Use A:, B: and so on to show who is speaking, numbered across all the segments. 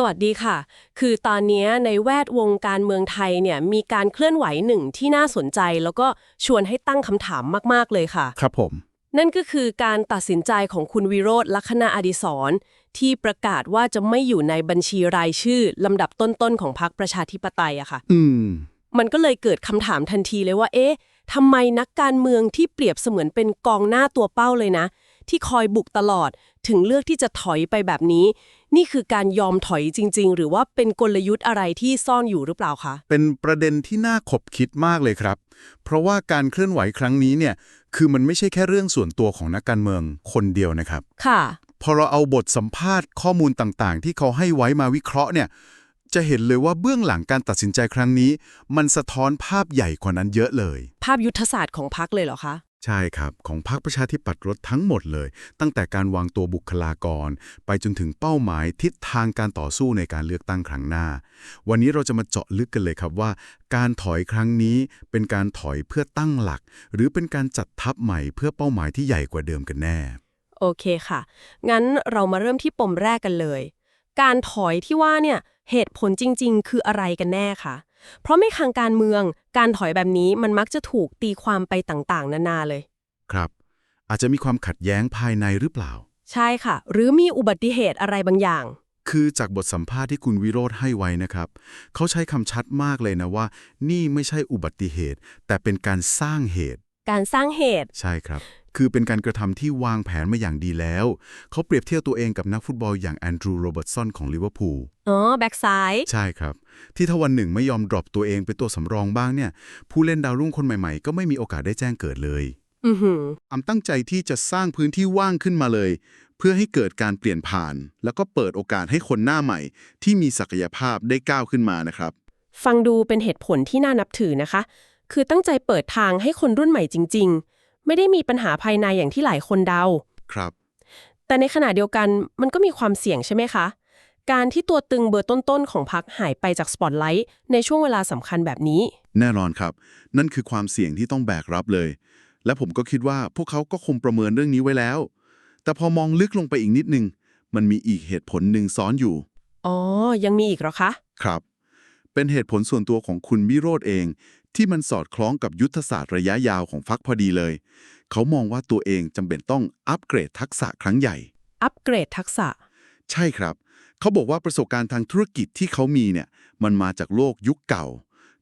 A: สวัสดีค่ะ คือตอนนี้ในแวดวงการเมืองไทยเนี่ยมีการเคลื่อนไหวหนึ่งที่น่าสนใจ แล้วก็ชวนให้ตั้งคำถามมาก ๆ เลยค่ะ
B: ครับผม
A: นั่นก็คือการตัดสินใจของคุณวิโรธลัคนาอดิศรที่ประกาศว่าจะไม่อยู่ในบัญชีรายชื่อลำดับต้นๆของพรรคประชาธิปไตยอะค่ะ
B: อืม
A: มันก็เลยเกิดคำถามทันทีเลยว่า เอ๊ะทำไมนักการเมืองที่เปรียบเสมือนเป็นกองหน้าตัวเป้าเลยนะ ที่คอยบุกตลอด ถึงเลือกที่จะถอยไปแบบนี้ นี่คือการยอมถอยจริง ๆ หรือว่าเป็นกลยุทธ์อะไรที่ซ่อนอยู่หรือเปล่าคะ
B: เป็นประเด็นที่น่าขบคิดมากเลยครับ เพราะว่าการเคลื่อนไหวครั้งนี้เนี่ย คือมันไม่ใช่แค่เรื่องส่วนตัวของนักการเมืองคนเดียวนะครับ
A: ค่ะ
B: พอเราเอาบทสัมภาษณ์ข้อมูลต่างๆ ที่เขาให้ไว้มาวิเคราะห์เนี่ย จะเห็นเลยว่าเบื้องหลังการตัดสินใจครั้งนี้ มันสะท้อนภาพใหญ่กว่านั้นเยอะเลย
A: ภาพยุทธศาสตร์ของพรรคเลยเหรอคะ
B: ใช่ครับ ของพรรคประชาธิปัตย์รถทั้งหมดเลย ตั้งแต่การวางตัวบุคลากร ไปจนถึงเป้าหมายทิศทางการต่อสู้ในการเลือกตั้งครั้งหน้า วันนี้เราจะมาเจาะลึกกันเลยครับว่า การถอยครั้งนี้เป็นการถอยเพื่อตั้งหลัก หรือเป็นการจัดทัพใหม่เพื่อเป้าหมายที่ใหญ่กว่าเดิมกันแน่
A: โอเคค่ะ งั้นเรามาเริ่มที่ปมแรกกันเลย การถอยที่ว่าเนี่ยเหตุผลจริง ๆ คืออะไรกันแน่คะ เพราะไม่ทางการเมืองการถอยแบบนี้มันมักจะถูกตีความไปต่างๆ นานาเลย
B: ครับ อาจจะมีความขัดแย้งภายในหรือเปล่า
A: ใช่ค่ะ หรือมีอุบัติเหตุอะไรบางอย่าง
B: คือจากบทสัมภาษณ์ที่คุณวิโรธให้ไว้นะครับ เขาใช้คำชัดมากเลยนะว่า นี่ไม่ใช่อุบัติเหตุ แต่เป็นการสร้างเหตุ
A: การสร้างเหตุ
B: ใช่ครับคือเป็นการกระทำที่วางแผนมาอย่างดีแล้ว เขาเปรียบเทียบตัวเองกับนักฟุตบอลอย่างแอนดรูว์โรเบิร์ตสันของลิเวอร์พูล
A: อ๋อแบ็กซ้าย
B: ใช่ครับ ที่ถ้าวันหนึ่งไม่ยอมดรอปตัวเองเป็นตัวสำรองบ้างเนี่ย ผู้เล่นดาวรุ่งคนใหม่ๆ ก็ไม่มีโอกาสได้แจ้งเกิดเลย
A: อือหือ
C: อำตั้งใจที่จะสร้างพื้นที่ว่างขึ้นมาเลย เพื่อให้เกิดการเปลี่ยนผ่าน แล้วก็เปิดโอกาสให้คนหน้าใหม่ ที่มีศักยภาพได้ก้าวขึ้นมานะครับ
A: ฟังดูเป็นเหตุผลที่น่านับถือนะคะ คือตั้งใจเปิดทางให้คนรุ่นใหม่จริง ๆ ไม่ได้มีปัญหาภายในอย่างที่หลายคนเดา
C: ครับ
A: แต่ในขณะเดียวกันมันก็มีความเสี่ยงใช่ไหมคะ การที่ตัวตึงเบอร์ต้นๆ ของพรรคหายไปจากสปอตไลท์ในช่วงเวลาสำคัญแบบนี้
C: แน่นอนครับ นั่นคือความเสี่ยงที่ต้องแบกรับเลย และผมก็คิดว่าพวกเขาก็คงประเมินเรื่องนี้ไว้แล้ว แต่พอมองลึกลงไปอีกนิดนึง มันมีอีกเหตุผลหนึ่งซ้อนอยู่
A: อ๋อ ยังมีอีกเหรอคะ
C: ครับ เป็นเหตุผลส่วนตัวของคุณวิโรธเอง ที่มันสอดคล้องกับยุทธศาสตร์ระยะยาวของพรรคพอดีเลย เขามองว่าตัวเองจำเป็นต้องอัปเกรดทักษะครั้งใหญ่
A: อัปเกรดทักษะ
C: ใช่ครับ เขาบอกว่าประสบการณ์ทางธุรกิจที่เขามีเนี่ย มันมาจากโลกยุคเก่า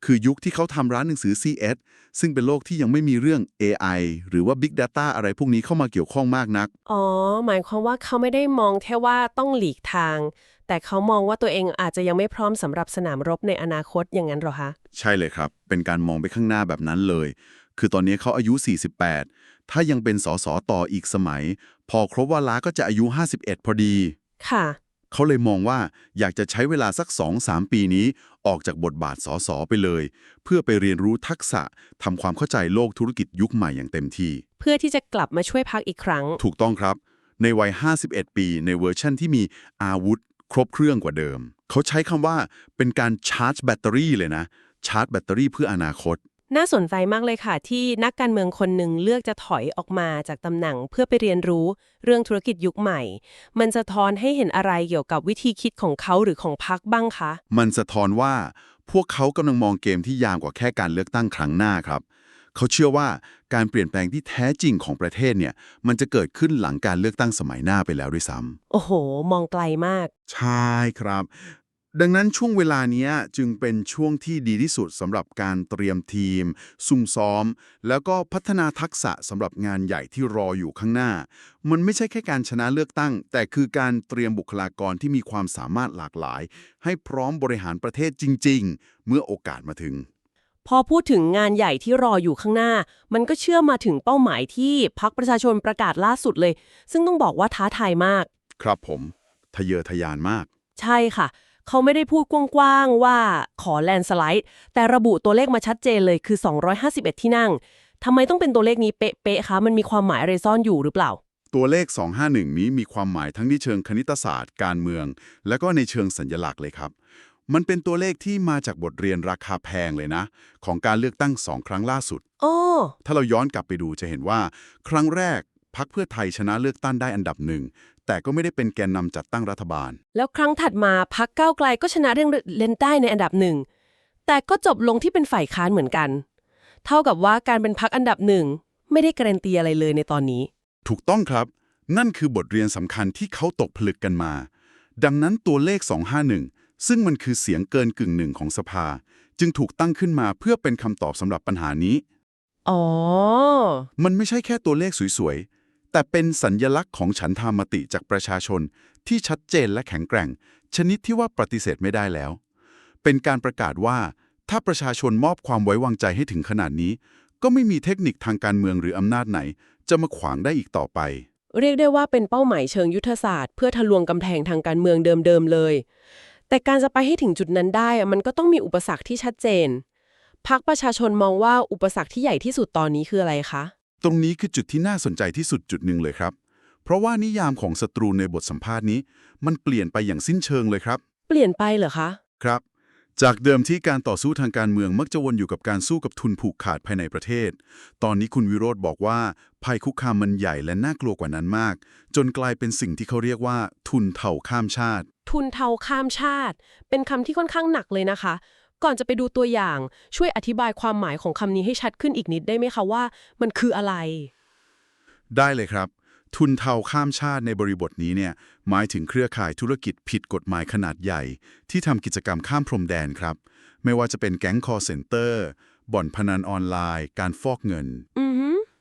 C: คือยุคที่เขาทำร้านหนังสือ CS ซึ่งเป็นโลกที่ยังไม่มีเรื่อง AI หรือว่า Big Data อะไรพวกนี้เข้ามาเกี่ยวข้องมากนัก
A: อ๋อ หมายความว่าเขาไม่ได้มองแค่ว่าต้องหลีกทาง แต่เขามองว่าตัวเองอาจจะยังไม่พร้อมสำหรับสนามรบในอนาคตอย่างนั้นเหรอคะ
C: ใช่เลยครับ เป็นการมองไปข้างหน้าแบบนั้นเลย คือตอนนี้เขาอายุ 48 ถ้ายังเป็นสสต่ออีกสมัย พอครบวาระก็จะอายุ 51 พอดี
A: ค่ะ
C: เขาเลยมองว่าอยากจะใช้เวลาสัก 2-3 ปีนี้ ออกจากบทบาทสสไปเลย เพื่อไปเรียนรู้ทักษะทำความเข้าใจโลกธุรกิจยุคใหม่อย่างเต็มที่
A: เพื่อที่จะกลับมาช่วยพักอีกครั้ง
C: ถูกต้องครับ ในวัย 51 ปีในเวอร์ชั่นที่มีอาวุธ ครบเครื่องกว่าเดิม เขาใช้คำว่าเป็นการชาร์จแบตเตอรี่เลยนะ ชาร์จแบตเตอรี่เพื่ออนาคต
A: น่าสนใจมากเลยค่ะ ที่นักการเมืองคนหนึ่งเลือกจะถอยออกมาจากตำแหน่งเพื่อไปเรียนรู้เรื่องธุรกิจยุคใหม่ มันสะท้อนให้เห็นอะไรเกี่ยวกับวิธีคิดของเขาหรือของพรรคบ้างคะ
C: มันสะท้อนว่าพวกเขากำลังมองเกมที่ยาวกว่าแค่การเลือกตั้งครั้งหน้าครับ เขาเชื่อว่าการเปลี่ยนแปลงที่แท้จริงของประเทศเนี่ย มันจะเกิดขึ้นหลังการเลือกตั้งสมัยหน้าไปแล้วด้วยซ้ำ
A: โอ้โห มองไกลมาก
C: ใช่ครับ ดังนั้นช่วงเวลาเนี้ยจึงเป็นช่วงที่ดีที่สุดสำหรับการเตรียมทีม ซุ่มซ้อม แล้วก็พัฒนาทักษะสำหรับงานใหญ่ที่รออยู่ข้างหน้า มันไม่ใช่แค่การชนะเลือกตั้ง แต่คือการเตรียมบุคลากรที่มีความสามารถหลากหลาย ให้พร้อมบริหารประเทศจริง ๆ เมื่อโอกาสมาถึง
A: พอพูดถึงงานใหญ่ที่รออยู่ข้างหน้า มันก็เชื่อมมาถึงเป้าหมายที่พรรคประชาชนประกาศล่าสุดเลย ซึ่งต้องบอกว่าท้าทายมาก
C: ครับผม ทะเยอทะยานมาก
A: ใช่ค่ะ เขาไม่ได้พูดกว้างๆว่าขอแลนสไลด์ แต่ระบุตัวเลขมาชัดเจนเลยคือ 251 ที่นั่งทำไมต้องเป็นตัวเลขนี้เป๊ะๆคะมันมีความหมายอะไรซ่อนอยู่หรือเปล่า
C: ตัวเลข 251 นี้มีความหมายทั้งในเชิงคณิตศาสตร์ การเมือง และก็ในเชิงสัญลักษณ์เลยครับ มันเป็นตัวเลขที่มาจากบทเรียนราคาแพงเลยนะ ของการเลือกตั้งสองครั้งล่าสุด
A: อ้อ
C: ถ้าเราย้อนกลับไปดูจะเห็นว่า ครั้งแรกพรรคเพื่อไทยชนะเลือกตั้งได้อันดับหนึ่ง แต่ก็ไม่ได้เป็นแกนนำจัดตั้งรัฐบาล
A: แล้วครั้งถัดมาพักก้าวไกลก็ชนะเรื่องเลนได้ในอันดับหนึ่ง แต่ก็จบลงที่เป็นฝ่ายค้านเหมือนกัน เท่ากับว่าการเป็นพักอันดับหนึ่งไม่ได้การันตีอะไรเลยในตอนนี้
C: ถูกต้องครับ นั่นคือบทเรียนสำคัญที่เขาตกผลึกกันมา ดังนั้นตัวเลข 251 ซึ่งมันคือเสียงเกินกึ่งหนึ่งของสภา จึงถูกตั้งขึ้นมาเพื่อเป็นคำตอบสำหรับปัญหานี้
A: อ๋อ
C: มันไม่ใช่แค่ตัวเลขสวยๆ แต่เป็นสัญญลักษณ์ของฉันทามติจากประชาชนที่ชัดเจนและแข็งแกร่ง ชนิดที่ว่าปฏิเสธไม่ได้แล้ว เป็นการประกาศว่า ถ้าประชาชนมอบความไว้วางใจให้ถึงขนาดนี้ ก็ไม่มีเทคนิคทางการเมืองหรืออำนาจไหน จะมาขวางได้อีกต่อไป
A: เรียกได้ว่าเป็นเป้าหมายเชิงยุทธศาสตร์ เพื่อทะลวงกำแพงทางการเมืองเดิมๆเลย แต่การจะไปให้ถึงจุดนั้นได้มันก็ต้องมีอุปสรรคที่ชัดเจนพักประชาชนมองว่าอุปสรรคที่ใหญ่ที่สุดตอนนี้คืออะไรคะ
C: ตรงนี้คือจุดที่น่าสนใจที่สุดจุดหนึ่งเลยครับ เพราะว่านิยามของศัตรูในบทสัมภาษณ์นี้ มันเปลี่ยนไปอย่างสิ้นเชิงเลยครับ
A: เปลี่ยนไปเหรอคะ
C: ครับ จากเดิมที่การต่อสู้ทางการเมืองมักจะวนอยู่กับการสู้กับทุนผูกขาดภายในประเทศ ตอนนี้คุณวิโรธบอกว่า ภัยคุกคามมันใหญ่และน่ากลัวกว่านั้นมาก จนกลายเป็นสิ่งที่เขาเรียกว่า ทุนเถ่าข้ามชาติ
A: ทุนเทาข้ามชาติ เป็นคำที่ค่อนข้างหนักเลยนะคะ ก่อนจะไปดูตัวอย่าง ช่วยอธิบายความหมายของคำนี้ให้ชัดขึ้นอีกนิดได้ไหมคะว่า มันคืออะไร
C: ได้เลยครับ ทุนเทาข้ามชาติในบริบทนี้เนี่ยหมายถึงเครือข่ายธุรกิจผิดกฎหมายขนาดใหญ่ ที่ทำกิจกรรมข้ามพรมแดนครับ ไม่ว่าจะเป็นแก๊งคอร์เซนเตอร์ บ่อนพนันออนไลน์ การฟอกเงิน
A: อื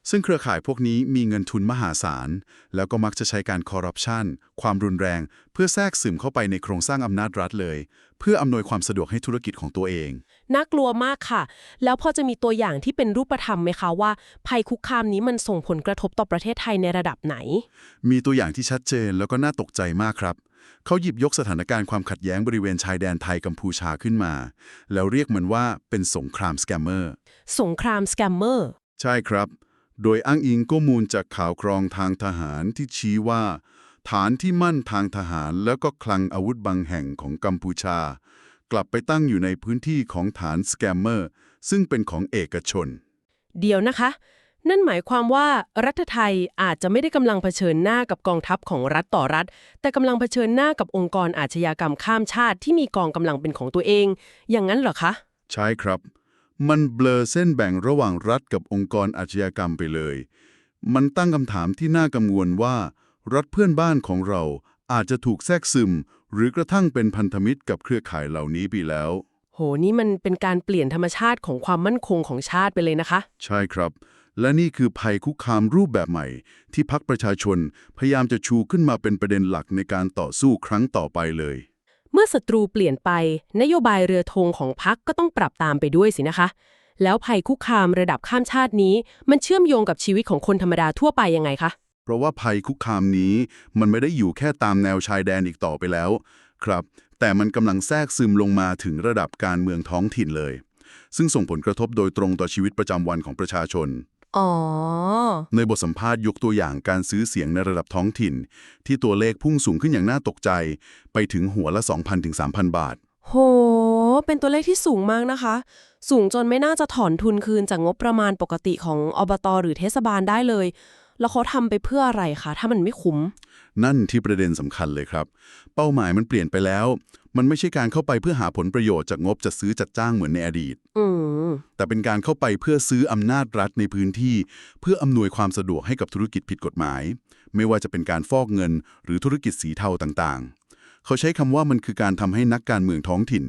C: ซึ่งเครือข่ายพวกนี้มีเงินทุนมหาศาล แล้วก็มักจะใช้การคอร์รัปชันความรุนแรง เพื่อแทรกซึมเข้าไปในโครงสร้างอำนาจรัฐเลย เพื่ออำนวยความสะดวกให้ธุรกิจของตัวเอง
A: น่ากลัวมากค่ะ แล้วพอจะมีตัวอย่างที่เป็นรูปธรรมไหมคะว่า ภัยคุกคามนี้มันส่งผลกระทบต่อประเทศไทยในระดับไหน
C: มีตัวอย่างที่ชัดเจนแล้วก็น่าตกใจมากครับเขาหยิบยกสถานการณ์ความขัดแย้งบริเวณชายแดนไทยกัมพูชาขึ้นมา แล้วเรียกมันว่าเป็นสงครามสแกมเมอร์
A: สงครามสแกมเมอร์
C: ใช่ครับ โดยอ้างอิงข้อมูลจากข่าวกรองทางทหารที่ชี้ว่า ฐานที่มั่นทางทหารแล้วก็คลังอาวุธบางแห่งของกัมพูชา กลับไปตั้งอยู่ในพื้นที่ของฐานสแกมเมอร์ซึ่งเป็นของเอกชน
A: เดียวนะคะ นั่นหมายความว่ารัฐไทยอาจจะไม่ได้กำลังเผชิญหน้ากับกองทัพของรัฐต่อรัฐ แต่กำลังเผชิญหน้ากับองค์กรอาชญากรรมข้ามชาติที่มีกองกำลังเป็นของตัวเอง อย่างนั้นเหรอคะ
C: ใช่ครับ มันเบลอเส้นแบ่งระหว่างรัฐกับองค์กรอาชญากรรมไปเลย มันตั้งคำถามที่น่ากังวลว่า รัฐเพื่อนบ้านของเราอาจจะถูกแทรกซึม หรือกระทั่งเป็นพันธมิตรกับเครือข่ายเหล่านี้ไปแล้ว
A: โห นี่มันเป็นการเปลี่ยนธรรมชาติของความมั่นคงของชาติไปเลยนะคะ
C: ใช่ครับ และนี่คือภัยคุกคามรูปแบบใหม่ ที่พักประชาชนพยายามจะชูขึ้นมาเป็นประเด็นหลักในการต่อสู้ครั้งต่อไปเลย
A: เมื่อศัตรูเปลี่ยนไป นโยบายเรือธงของพักก็ต้องปรับตามไปด้วยสินะคะ แล้วภัยคุกคามระดับข้ามชาตินี้ มันเชื่อมโยงกับชีวิตของคนธรรมดาทั่วไปยังไงคะ
C: เพราะว่าภัยคุกคามนี้มันไม่ได้อยู่แค่ตามแนวชายแดนอีกต่อไปแล้ว ครับ แต่มันกำลังแทรกซึมลงมาถึงระดับการเมืองท้องถิ่นเลย ซึ่งส่งผลกระทบโดยตรงต่อชีวิตประจำวันของประชาชน
A: อ๋อ
C: ในบทสัมภาษณ์ยกตัวอย่างการซื้อเสียงในระดับท้องถิ่น ที่ตัวเลขพุ่งสูงขึ้นอย่างน่าตกใจ ไปถึงหัวละ 2,000ถึง3,000 บาท
A: โห เป็นตัวเลขที่สูงมากนะคะ สูงจนไม่น่าจะถอนทุนคืนจากงบประมาณปกติของอบตหรือเทศบาลได้เลย แล้วเขาทำไปเพื่ออะไรคะ ถ้ามันไม่คุ้ม
C: นั่นที่ประเด็นสำคัญเลยครับ เป้าหมายมันเปลี่ยนไปแล้ว มันไม่ใช่การเข้าไปเพื่อหาผลประโยชน์จากงบจัดซื้อจัดจ้างเหมือนในอดีต
A: อืม
C: แต่เป็นการเข้าไปเพื่อซื้ออำนาจรัฐในพื้นที่ เพื่ออำนวยความสะดวกให้กับธุรกิจผิดกฎหมาย ไม่ว่าจะเป็นการฟอกเงิน หรือธุรกิจสีเทาต่างๆ เขาใช้คำว่ามันคือการทำให้นักการเมืองท้องถิ่น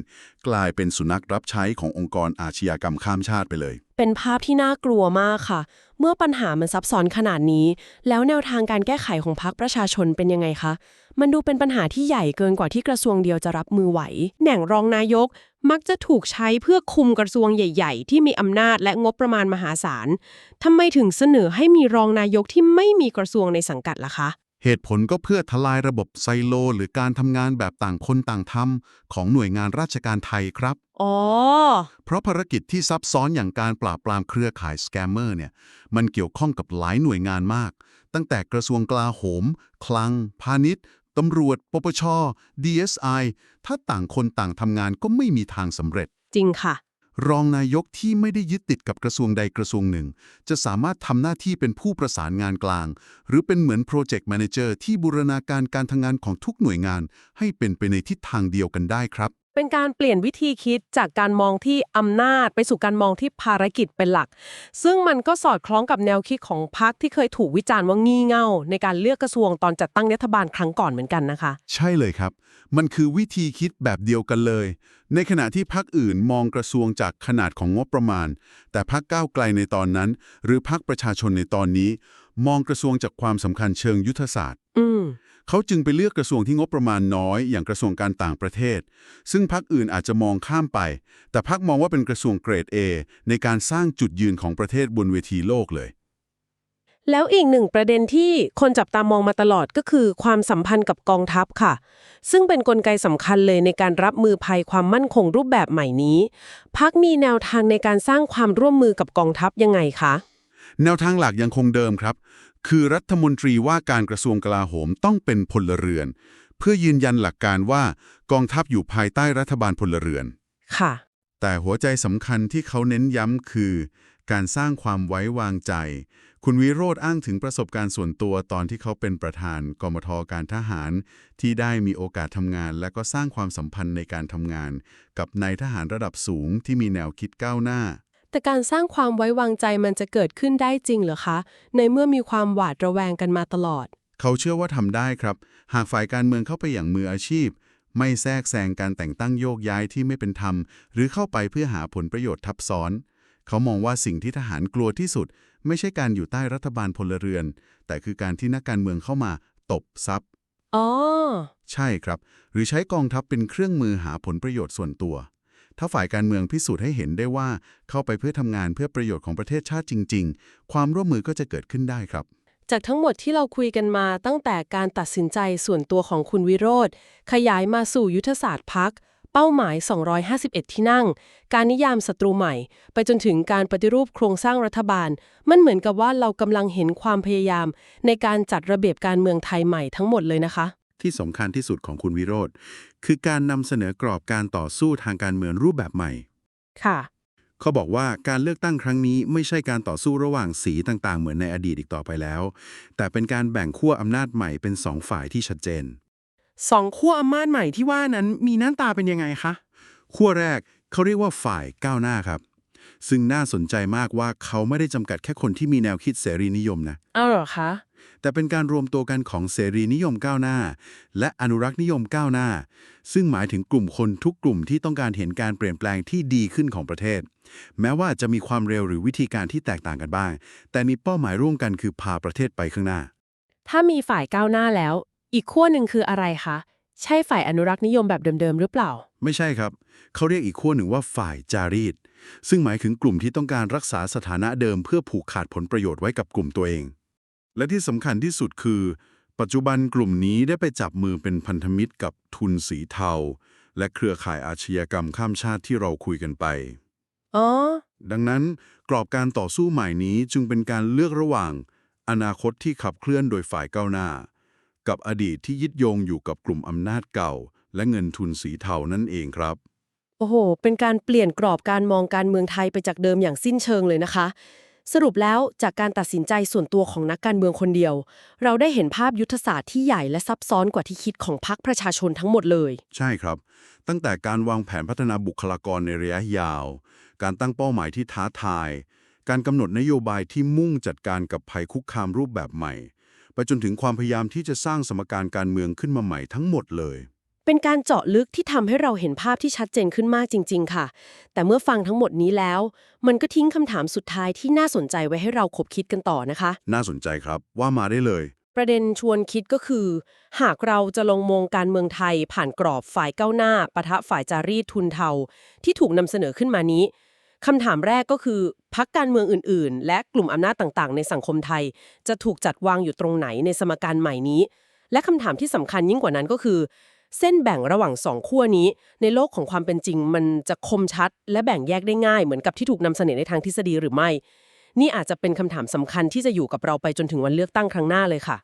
C: กลายเป็นสุนัขรับใช้ขององค์กรอาชญากรรมข้ามชาติไปเลย
A: เป็นภาพที่น่ากลัวมากค่ะ เมื่อปัญหามันซับซ้อนขนาดนี้ แล้วแนวทางการแก้ไขของพรรคประชาชนเป็นยังไงคะ มันดูเป็นปัญหาที่ใหญ่เกินกว่าที่กระทรวงเดียวจะรับมือไหวแหน่งรองนายกมักจะถูกใช้เพื่อคุมกระทรวงใหญ่ๆ ที่มีอำนาจและงบประมาณมหาศาลทำไมถึงเสนอให้มีรองนายกที่ไม่มีกระทรวงในสังกัดล่ะคะ
D: เหตุผลก็เพื่อทลายระบบไซโล หรือการทำงานแบบต่างคนต่างทำของหน่วยงานราชการไทยครับ
A: อ๋อ
D: เพราะภารกิจที่ซับซ้อนอย่างการปราบปรามเครือข่ายสแกมเมอร์เนี่ย มันเกี่ยวข้องกับหลายหน่วยงานมาก ตั้งแต่กระทรวงกลาโหม คลัง พาณิชย์ตำรวจ ปปช DSI ถ้าต่างคนต่างทำงานก็ไม่มีทางสำเร็จ
A: จริงค่ะ
D: รองนายกที่ไม่ได้ยึดติดกับกระทรวงใดกระทรวงหนึ่ง จะสามารถทำหน้าที่เป็นผู้ประสานงานกลาง หรือเป็นเหมือนโปรเจกต์แมเนเจอร์ที่บูรณาการการทำงานของทุกหน่วยงาน ให้เป็นไปในทิศทางเดียวกันได้ครับ
A: เป็นการเปลี่ยนวิธีคิดจากการมองที่อำนาจไปสู่การมองที่ภารกิจเป็นหลัก ซึ่งมันก็สอดคล้องกับแนวคิดของพรรคที่เคยถูกวิจารณ์ว่างี่เง่า ในการเลือกกระทรวงตอนจัดตั้งรัฐบาลครั้งก่อนเหมือนกันนะคะ
D: ใช่เลยครับ มันคือวิธีคิดแบบเดียวกันเลย ในขณะที่พรรคอื่นมองกระทรวงจากขนาดของงบประมาณ แต่พรรคก้าวไกลในตอนนั้น หรือพรรคประชาชนในตอนนี้ มองกระทรวงจากความสำคัญเชิงยุทธศาสตร์
A: อืม
D: เขาจึงไปเลือกกระทรวงที่งบประมาณน้อย อย่างกระทรวงการต่างประเทศ ซึ่งพรรคอื่นอาจจะมองข้ามไป แต่พรรคมองว่าเป็นกระทรวงเกรด A ในการสร้างจุดยืนของประเทศบนเวทีโลกเลย
A: แล้วอีกหนึ่งประเด็นที่คนจับตามองมาตลอดก็คือ ความสัมพันธ์กับกองทัพค่ะ ซึ่งเป็นนกลไกสำคัญเลยในการรับมือภัยความมั่นคงรูปแบบใหม่นี้พักมีแนวทางในการสร้างความร่วมมือกับกองทัพยังไงคะ
D: แนวทางหลักยังคงเดิมครับ คือรัฐมนตรีว่าการกระทรวงกลาโหมต้องเป็นพลเรือน เพื่อยืนยันหลักการว่ากองทัพอยู่ภายใต้รัฐบาลพลเรือน
A: ค่ะ
D: แต่หัวใจสำคัญที่เขาเน้นย้ำคือ การสร้างความไว้วางใจ คุณวิโรธอ้างถึงประสบการณ์ส่วนตัวตอนที่เขาเป็นประธานกมทการทหาร ที่ได้มีโอกาสทำงาน และก็สร้างความสัมพันธ์ในการทำงาน กับนายทหารระดับสูงที่มีแนวคิดก้าวหน้า
A: แต่การสร้างความไว้วางใจมันจะเกิดขึ้นได้จริงเหรอคะ ในเมื่อมีความหวาดระแวงกันมาตลอด
D: เขาเชื่อว่าทำได้ครับ หากฝ่ายการเมืองเข้าไปอย่างมืออาชีพ ไม่แทรกแซงการแต่งตั้งโยกย้ายที่ไม่เป็นธรรม หรือเข้าไปเพื่อหาผลประโยชน์ทับซ้อน เขามองว่าสิ่งที่ทหารกลัวที่สุด ไม่ใช่การอยู่ใต้รัฐบาลพลเรือน แต่คือการที่นักการเมืองเข้ามาตบทรัพย์
A: อ๋อ
D: ใช่ครับ หรือใช้กองทัพเป็นเครื่องมือหาผลประโยชน์ส่วนตัว ถ้าฝ่ายการเมืองพิสูจน์ให้เห็นได้ว่าเข้าไปเพื่อทำงานเพื่อประโยชน์ของประเทศชาติจริง ๆ ความร่วมมือก็จะเกิดขึ้นได้ครับ
A: จากทั้งหมดที่เราคุยกันมาตั้งแต่การตัดสินใจส่วนตัวของคุณวิโรธขยายมาสู่ยุทธศาสตร์พักเป้าหมาย 251 ที่นั่ง การนิยามศัตรูใหม่ ไปจนถึงการปฏิรูปโครงสร้างรัฐบาล มันเหมือนกับว่าเรากำลังเห็นความพยายาม ในการจัดระเบียบการเมืองไทยใหม่ทั้งหมดเลยนะคะ
C: ที่สำคัญที่สุดของคุณวิโรธคือการนำเสนอกรอบการต่อสู้ทางการเมืองรูปแบบใหม่
A: ค่ะ
C: เขาบอกว่าการเลือกตั้งครั้งนี้ไม่ใช่การต่อสู้ระหว่างสีต่างๆ เหมือนในอดีตอีกต่อไปแล้ว แต่เป็นการแบ่งขั้วอำนาจใหม่เป็นสองฝ่ายที่ชัดเจน
E: สองขั้วอำนาจใหม่ที่ว่านั้นมีหน้าตาเป็นยังไงคะ
C: ขั้วแรกเขาเรียกว่าฝ่ายก้าวหน้าครับ ซึ่งน่าสนใจมากว่าเขาไม่ได้จำกัดแค่คนที่มีแนวคิดเสรีนิยมนะ
A: เอาเหรอคะ
C: แต่เป็นการรวมตัวกันของเสรีนิยมก้าวหน้า และอนุรักษ์นิยมก้าวหน้า ซึ่งหมายถึงกลุ่มคนทุกกลุ่มที่ต้องการเห็นการเปลี่ยนแปลงที่ดีขึ้นของประเทศ แม้ว่าจะมีความเร็วหรือวิธีการที่แตกต่างกันบ้าง แต่มีเป้าหมายร่วมกันคือพาประเทศไปข้างหน้า
A: ถ้ามีฝ่ายก้าวหน้าแล้ว อีกขั้วหนึ่งคืออะไรคะ ใช่ฝ่ายอนุรักษ์นิยมแบบเดิมๆหรือเปล่า
C: ไม่ใช่ครับ เขาเรียกอีกขั้วหนึ่งว่าฝ่ายจารีต ซึ่งหมายถึงกลุ่มที่ต้องการรักษาสถานะเดิมเพื่อผูกขาดผลประโยชน์ไว้กับกลุ่มตัวเอง และที่สำคัญที่สุดคือ ปัจจุบันกลุ่มนี้ได้ไปจับมือเป็นพันธมิตรกับทุนสีเทา และเครือข่ายอาชญากรรมข้ามชาติที่เราคุยกันไป
A: อ๋อ
C: ดังนั้นกรอบการต่อสู้ใหม่นี้จึงเป็นการเลือกระหว่าง อนาคตที่ขับเคลื่อนโดยฝ่ายก้าวหน้า กับอดีตที่ยึดโยงอยู่กับกลุ่มอำนาจเก่า และเงินทุนสีเทานั่นเองครับ
A: โอ้โห เป็นการเปลี่ยนกรอบการมองการเมืองไทยไปจากเดิมอย่างสิ้นเชิงเลยนะคะ สรุปแล้วจากการตัดสินใจส่วนตัวของนักการเมืองคนเดียว เราได้เห็นภาพยุทธศาสตร์ที่ใหญ่และซับซ้อนกว่าที่คิดของพรรคประชาชนทั้งหมดเลย
C: ใช่ครับ ตั้งแต่การวางแผนพัฒนาบุคลากรในระยะยาว การตั้งเป้าหมายที่ท้าทาย การกำหนดนโยบายที่มุ่งจัดการกับภัยคุกคามรูปแบบใหม่ ไปจนถึงความพยายามที่จะสร้างสมการการเมืองขึ้นมาใหม่ทั้งหมดเลย
A: เป็นการเจาะลึกที่ทำให้เราเห็นภาพที่ชัดเจนขึ้นมากจริง ๆ ค่ะ แต่เมื่อฟังทั้งหมดนี้แล้ว มันก็ทิ้งคำถามสุดท้ายที่น่าสนใจไว้ให้เราคบคิดกันต่อนะคะ
C: น่าสนใจครับว่ามาได้เลย
A: ประเด็นชวนคิดก็คือ หากเราจะลงมองการเมืองไทย ผ่านกรอบฝ่ายก้าวหน้าปะทะฝ่ายจารีตทุนเทา ที่ถูกนำเสนอขึ้นมานี้คำถามแรกก็คือพักการเมืองอื่น ๆ และกลุ่มอำนาจต่าง ๆ ในสังคมไทย จะถูกจัดวางอยู่ตรงไหนในสมการใหม่นี้ และคำถามที่สำคัญยิ่งกว่านั้นก็คือ เส้นแบ่งระหว่างสองขั้วนี้ ในโลกของความเป็นจริงมันจะคมชัด และแบ่งแยกได้ง่ายเหมือนกับที่ถูกนำเสนอในทางทฤษฎีหรือไม่ นี่อาจจะเป็นคำถามสำคัญที่จะอยู่กับเราไปจนถึงวันเลือกตั้งครั้งหน้าเลยค่ะ